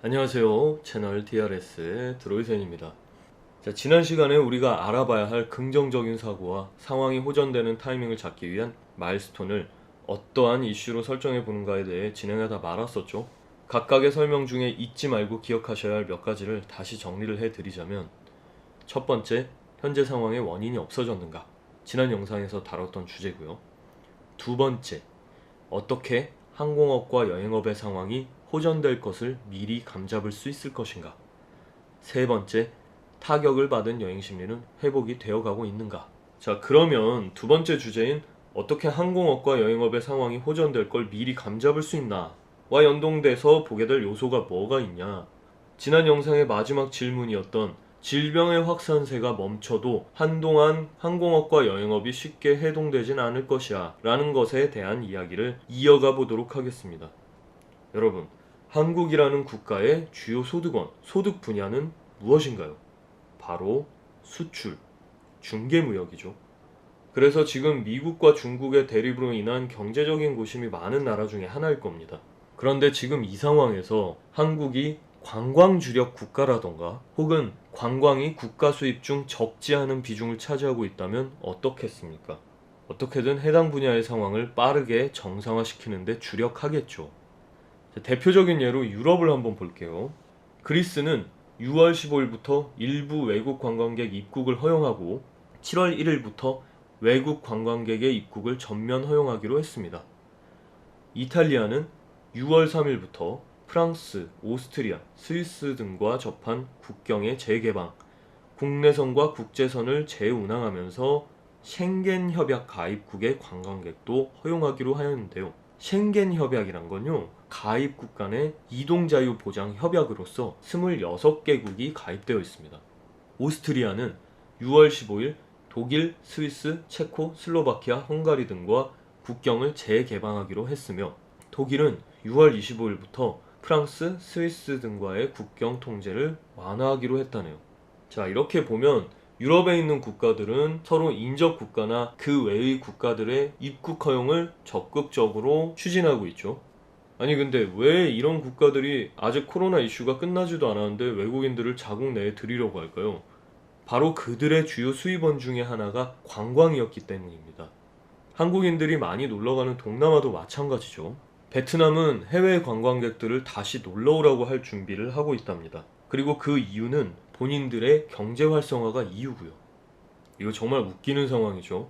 안녕하세요. 채널 DRS의 드로이센입니다. 자, 지난 시간에 우리가 알아봐야 할 긍정적인 사고와 상황이 호전되는 타이밍을 잡기 위한 마일스톤을 어떠한 이슈로 설정해 보는가에 대해 진행하다 말았었죠. 각각의 설명 중에 잊지 말고 기억하셔야 할 몇 가지를 다시 정리를 해 드리자면 첫 번째, 현재 상황의 원인이 없어졌는가? 지난 영상에서 다뤘던 주제고요. 두 번째, 어떻게 항공업과 여행업의 상황이 호전될 것을 미리 감잡을 수 있을 것인가? 세 번째, 타격을 받은 여행 심리는 회복이 되어 가고 있는가? 자, 그러면 두 번째 주제인 어떻게 항공업과 여행업의 상황이 호전될 걸 미리 감잡을 수 있나? 와 연동돼서 보게 될 요소가 뭐가 있냐? 지난 영상의 마지막 질문이었던 질병의 확산세가 멈춰도 한동안 항공업과 여행업이 쉽게 해동되진 않을 것이야 라는 것에 대한 이야기를 이어가 보도록 하겠습니다. 여러분, 한국이라는 국가의 주요 소득원, 소득 분야는 무엇인가요? 바로 수출, 중개무역이죠. 그래서 지금 미국과 중국의 대립으로 인한 경제적인 고심이 많은 나라 중에 하나일 겁니다. 그런데 지금 이 상황에서 한국이 관광 주력 국가라던가 혹은 관광이 국가 수입 중 적지 않은 비중을 차지하고 있다면 어떻겠습니까? 어떻게든 해당 분야의 상황을 빠르게 정상화시키는데 주력하겠죠. 자, 대표적인 예로 유럽을 한번 볼게요. 그리스는 6월 15일부터 일부 외국 관광객 입국을 허용하고 7월 1일부터 외국 관광객의 입국을 전면 허용하기로 했습니다. 이탈리아는 6월 3일부터 프랑스, 오스트리아, 스위스 등과 접한 국경의 재개방, 국내선과 국제선을 재운항하면서 쉥겐 협약 가입국의 관광객도 허용하기로 하였는데요. 쉥겐 협약이란 건요. 가입국 간의 이동 자유 보장 협약으로서 26개국이 가입되어 있습니다. 오스트리아는 6월 15일 독일, 스위스, 체코, 슬로바키아, 헝가리 등과 국경을 재개방하기로 했으며 독일은 6월 25일부터 프랑스, 스위스 등과의 국경 통제를 완화하기로 했다네요. 자, 이렇게 보면 유럽에 있는 국가들은 서로 인접 국가나 그 외의 국가들의 입국 허용을 적극적으로 추진하고 있죠. 아니 근데 왜 이런 국가들이 아직 코로나 이슈가 끝나지도 않았는데 외국인들을 자국 내에 들이려고 할까요? 바로 그들의 주요 수입원 중에 하나가 관광이었기 때문입니다. 한국인들이 많이 놀러가는 동남아도 마찬가지죠. 베트남은 해외 관광객들을 다시 놀러 오라고 할 준비를 하고 있답니다. 그리고 그 이유는 본인들의 경제 활성화가 이유고요. 이거 정말 웃기는 상황이죠.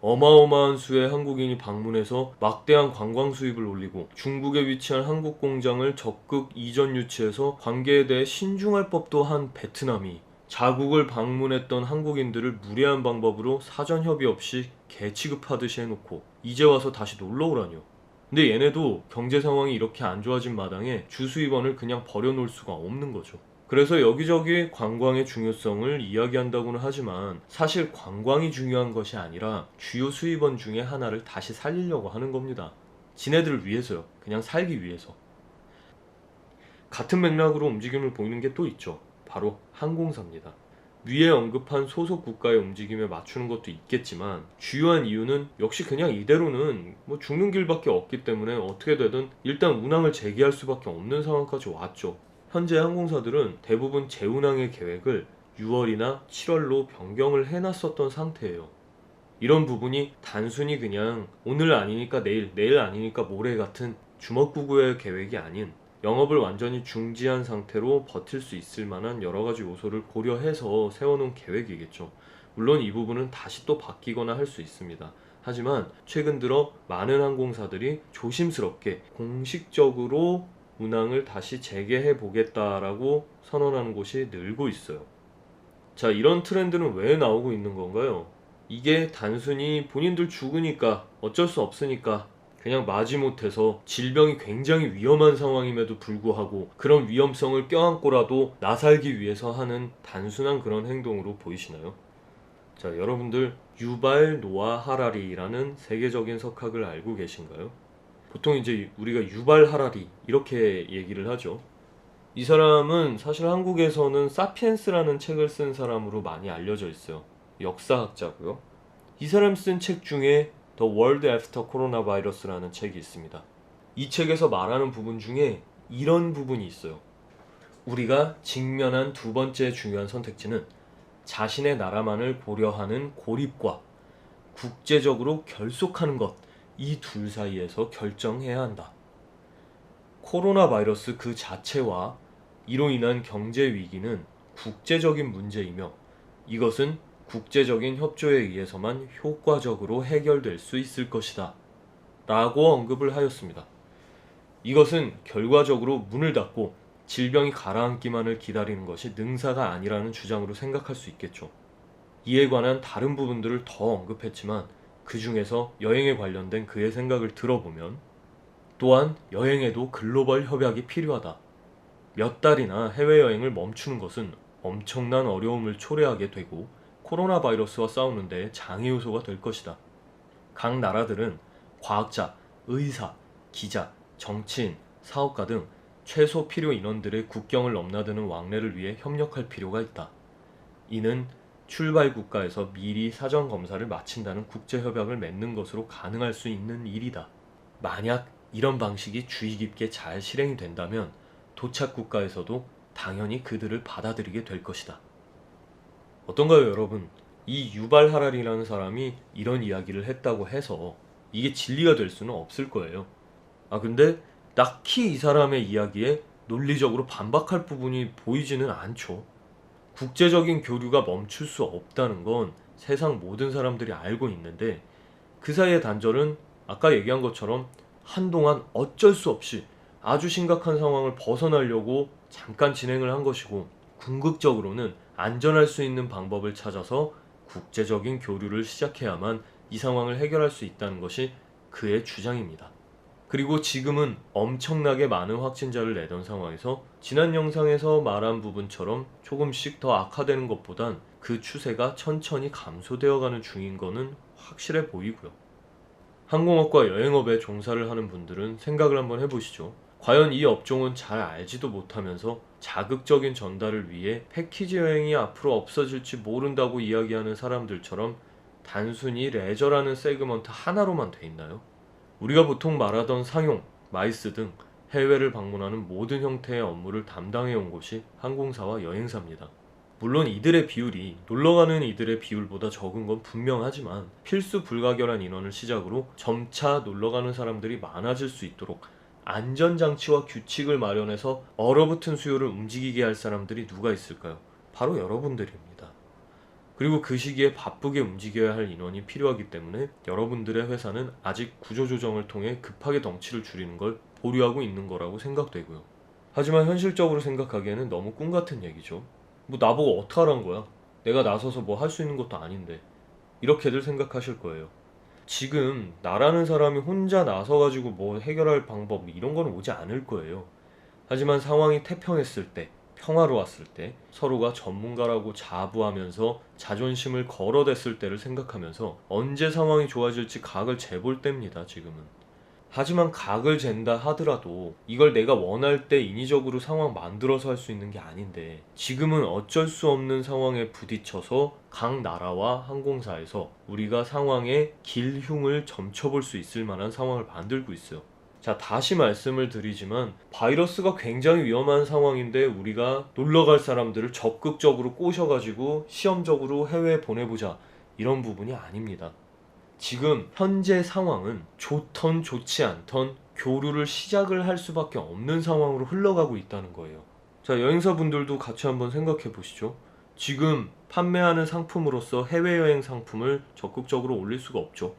어마어마한 수의 한국인이 방문해서 막대한 관광 수입을 올리고 중국에 위치한 한국 공장을 적극 이전 유치해서 관계에 대해 신중할 법도 한 베트남이 자국을 방문했던 한국인들을 무례한 방법으로 사전 협의 없이 개 취급하듯이 해놓고 이제 와서 다시 놀러 오라뇨. 근데 얘네도 경제 상황이 이렇게 안 좋아진 마당에 주수입원을 그냥 버려놓을 수가 없는 거죠. 그래서 여기저기 관광의 중요성을 이야기한다고는 하지만 사실 관광이 중요한 것이 아니라 주요 수입원 중에 하나를 다시 살리려고 하는 겁니다. 지네들을 위해서요. 그냥 살기 위해서. 같은 맥락으로 움직임을 보이는 게 또 있죠. 바로 항공사입니다. 위에 언급한 소속 국가의 움직임에 맞추는 것도 있겠지만 주요한 이유는 역시 그냥 이대로는 뭐 죽는 길밖에 없기 때문에 어떻게 되든 일단 운항을 재개할 수밖에 없는 상황까지 왔죠. 현재 항공사들은 대부분 재운항의 계획을 6월이나 7월로 변경을 해놨었던 상태예요. 이런 부분이 단순히 그냥 오늘 아니니까 내일, 내일 아니니까 모레 같은 주먹구구의 계획이 아닌 영업을 완전히 중지한 상태로 버틸 수 있을 만한 여러 가지 요소를 고려해서 세워놓은 계획이겠죠. 물론 이 부분은 다시 또 바뀌거나 할 수 있습니다. 하지만 최근 들어 많은 항공사들이 조심스럽게 공식적으로 운항을 다시 재개해 보겠다라고 선언하는 곳이 늘고 있어요. 자, 이런 트렌드는 왜 나오고 있는 건가요? 이게 단순히 본인들 죽으니까 어쩔 수 없으니까 그냥 마지못해서 질병이 굉장히 위험한 상황임에도 불구하고 그런 위험성을 껴안고라도 나살기 위해서 하는 단순한 그런 행동으로 보이시나요? 자, 여러분들 유발 노아 하라리라는 세계적인 석학을 알고 계신가요? 보통 이제 우리가 유발 하라리 이렇게 얘기를 하죠. 이 사람은 사실 한국에서는 사피엔스라는 책을 쓴 사람으로 많이 알려져 있어요. 역사학자고요. 이 사람 쓴 책 중에 The World After Coronavirus라는 책이 있습니다. 이 책에서 말하는 부분 중에 이런 부분이 있어요. 우리가 직면한 두 번째 중요한 선택지는 자신의 나라만을 고려하는 고립과 국제적으로 결속하는 것, 이 둘 사이에서 결정해야 한다. 코로나 바이러스 그 자체와 이로 인한 경제 위기는 국제적인 문제이며 이것은 국제적인 협조에 의해서만 효과적으로 해결될 수 있을 것이다. 라고 언급을 하였습니다. 이것은 결과적으로 문을 닫고 질병이 가라앉기만을 기다리는 것이 능사가 아니라는 주장으로 생각할 수 있겠죠. 이에 관한 다른 부분들을 더 언급했지만 그 중에서 여행에 관련된 그의 생각을 들어보면 또한 여행에도 글로벌 협약이 필요하다. 몇 달이나 해외여행을 멈추는 것은 엄청난 어려움을 초래하게 되고 코로나 바이러스와 싸우는 데 장애 요소가 될 것이다. 각 나라들은 과학자, 의사, 기자, 정치인, 사업가 등 최소 필요 인원들의 국경을 넘나드는 왕래를 위해 협력할 필요가 있다. 이는 출발 국가에서 미리 사전 검사를 마친다는 국제 협약을 맺는 것으로 가능할 수 있는 일이다. 만약 이런 방식이 주의 깊게 잘 실행이 된다면 도착 국가에서도 당연히 그들을 받아들이게 될 것이다. 어떤가요, 여러분? 이 유발 하랄이라는 사람이 이런 이야기를 했다고 해서 이게 진리가 될 수는 없을 거예요. 아, 근데 딱히 이 사람의 이야기에 논리적으로 반박할 부분이 보이지는 않죠. 국제적인 교류가 멈출 수 없다는 건 세상 모든 사람들이 알고 있는데 그 사이의 단절은 아까 얘기한 것처럼 한동안 어쩔 수 없이 아주 심각한 상황을 벗어나려고 잠깐 진행을 한 것이고 궁극적으로는 안전할 수 있는 방법을 찾아서 국제적인 교류를 시작해야만 이 상황을 해결할 수 있다는 것이 그의 주장입니다. 그리고 지금은 엄청나게 많은 확진자를 내던 상황에서 지난 영상에서 말한 부분처럼 조금씩 더 악화되는 것보단 그 추세가 천천히 감소되어 가는 중인 거는 확실해 보이고요. 항공업과 여행업에 종사를 하는 분들은 생각을 한번 해보시죠. 과연 이 업종은 잘 알지도 못하면서 자극적인 전달을 위해 패키지 여행이 앞으로 없어질지 모른다고 이야기하는 사람들처럼 단순히 레저라는 세그먼트 하나로만 돼 있나요? 우리가 보통 말하던 상용, 마이스 등 해외를 방문하는 모든 형태의 업무를 담당해 온 곳이 항공사와 여행사입니다. 물론 이들의 비율이 놀러가는 이들의 비율보다 적은 건 분명하지만 필수 불가결한 인원을 시작으로 점차 놀러가는 사람들이 많아질 수 있도록 안전장치와 규칙을 마련해서 얼어붙은 수요를 움직이게 할 사람들이 누가 있을까요? 바로 여러분들입니다. 그리고 그 시기에 바쁘게 움직여야 할 인원이 필요하기 때문에 여러분들의 회사는 아직 구조조정을 통해 급하게 덩치를 줄이는 걸 보류하고 있는 거라고 생각되고요. 하지만 현실적으로 생각하기에는 너무 꿈 같은 얘기죠. 뭐 나보고 어떡하란 거야? 내가 나서서 뭐 할 수 있는 것도 아닌데. 이렇게들 생각하실 거예요. 지금 나라는 사람이 혼자 나서가지고 뭐 해결할 방법 이런 건 오지 않을 거예요. 하지만 상황이 태평했을 때, 평화로웠을 때, 서로가 전문가라고 자부하면서 자존심을 걸어댔을 때를 생각하면서 언제 상황이 좋아질지 각을 재볼 때입니다, 지금은. 하지만 각을 잰다 하더라도 이걸 내가 원할 때 인위적으로 상황 만들어서 할 수 있는 게 아닌데 지금은 어쩔 수 없는 상황에 부딪혀서 각 나라와 항공사에서 우리가 상황의 길흉을 점쳐볼 수 있을 만한 상황을 만들고 있어요. 자, 다시 말씀을 드리지만 바이러스가 굉장히 위험한 상황인데 우리가 놀러 갈 사람들을 적극적으로 꼬셔가지고 시험적으로 해외에 보내보자. 이런 부분이 아닙니다. 지금 현재 상황은 좋던 좋지 않던 교류를 시작을 할 수밖에 없는 상황으로 흘러가고 있다는 거예요. 자, 여행사 분들도 같이 한번 생각해 보시죠. 지금 판매하는 상품으로서 해외여행 상품을 적극적으로 올릴 수가 없죠.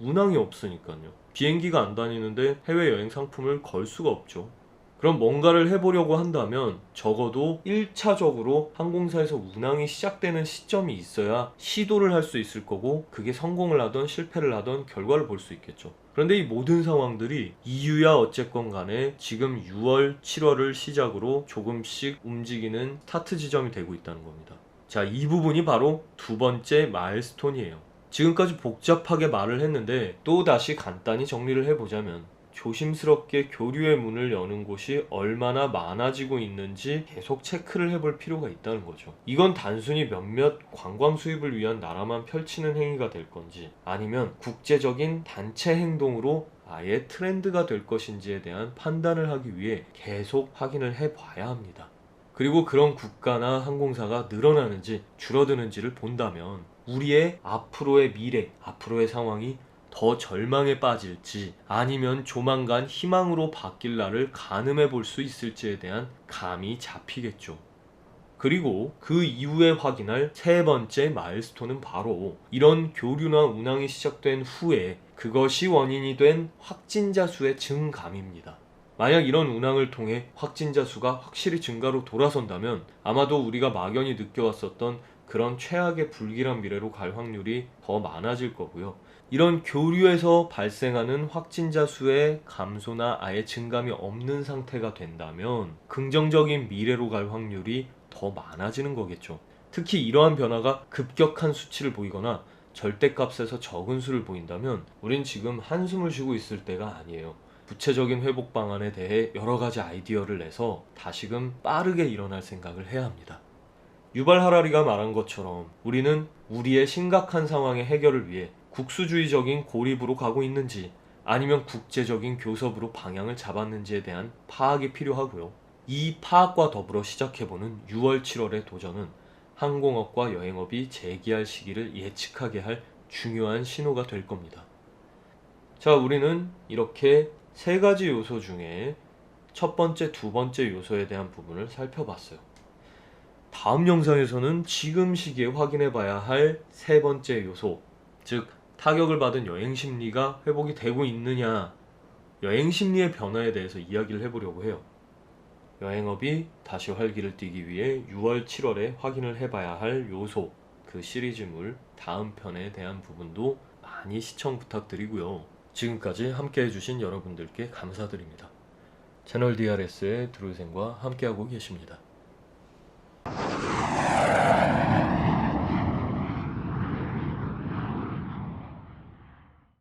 운항이 없으니까요. 비행기가 안 다니는데 해외여행 상품을 걸 수가 없죠. 그럼 뭔가를 해보려고 한다면 적어도 1차적으로 항공사에서 운항이 시작되는 시점이 있어야 시도를 할 수 있을 거고 그게 성공을 하던 실패를 하던 결과를 볼 수 있겠죠. 그런데 이 모든 상황들이 이유야 어쨌건 간에 지금 6월, 7월을 시작으로 조금씩 움직이는 스타트 지점이 되고 있다는 겁니다. 자, 이 부분이 바로 두 번째 마일스톤이에요. 지금까지 복잡하게 말을 했는데 또 다시 간단히 정리를 해보자면 조심스럽게 교류의 문을 여는 곳이 얼마나 많아지고 있는지 계속 체크를 해볼 필요가 있다는 거죠. 이건 단순히 몇몇 관광 수입을 위한 나라만 펼치는 행위가 될 건지 아니면 국제적인 단체 행동으로 아예 트렌드가 될 것인지에 대한 판단을 하기 위해 계속 확인을 해 봐야 합니다. 그리고 그런 국가나 항공사가 늘어나는지 줄어드는지를 본다면 우리의 앞으로의 미래, 앞으로의 상황이 더 절망에 빠질지 아니면 조만간 희망으로 바뀔 날을 가늠해 볼 수 있을지에 대한 감이 잡히겠죠. 그리고 그 이후에 확인할 세 번째 마일스톤은 바로 이런 교류나 운항이 시작된 후에 그것이 원인이 된 확진자 수의 증감입니다. 만약 이런 운항을 통해 확진자 수가 확실히 증가로 돌아선다면 아마도 우리가 막연히 느껴왔었던 그런 최악의 불길한 미래로 갈 확률이 더 많아질 거고요. 이런 교류에서 발생하는 확진자 수의 감소나 아예 증감이 없는 상태가 된다면 긍정적인 미래로 갈 확률이 더 많아지는 거겠죠. 특히 이러한 변화가 급격한 수치를 보이거나 절대값에서 적은 수를 보인다면 우린 지금 한숨을 쉬고 있을 때가 아니에요. 구체적인 회복 방안에 대해 여러 가지 아이디어를 내서 다시금 빠르게 일어날 생각을 해야 합니다. 유발 하라리가 말한 것처럼 우리는 우리의 심각한 상황의 해결을 위해 국수주의적인 고립으로 가고 있는지 아니면 국제적인 교섭으로 방향을 잡았는지에 대한 파악이 필요하고요. 이 파악과 더불어 시작해보는 6월, 7월의 도전은 항공업과 여행업이 재기할 시기를 예측하게 할 중요한 신호가 될 겁니다. 자, 우리는 이렇게 세 가지 요소 중에 첫 번째, 두 번째 요소에 대한 부분을 살펴봤어요. 다음 영상에서는 지금 시기에 확인해 봐야 할 세 번째 요소, 즉, 타격을 받은 여행 심리가 회복이 되고 있느냐, 여행 심리의 변화에 대해서 이야기를 해보려고 해요. 여행업이 다시 활기를 띠기 위해 6월, 7월에 확인을 해봐야 할 요소, 그 시리즈물 다음 편에 대한 부분도 많이 시청 부탁드리고요. 지금까지 함께 해주신 여러분들께 감사드립니다. 채널 DRS의 드루생과 함께하고 계십니다.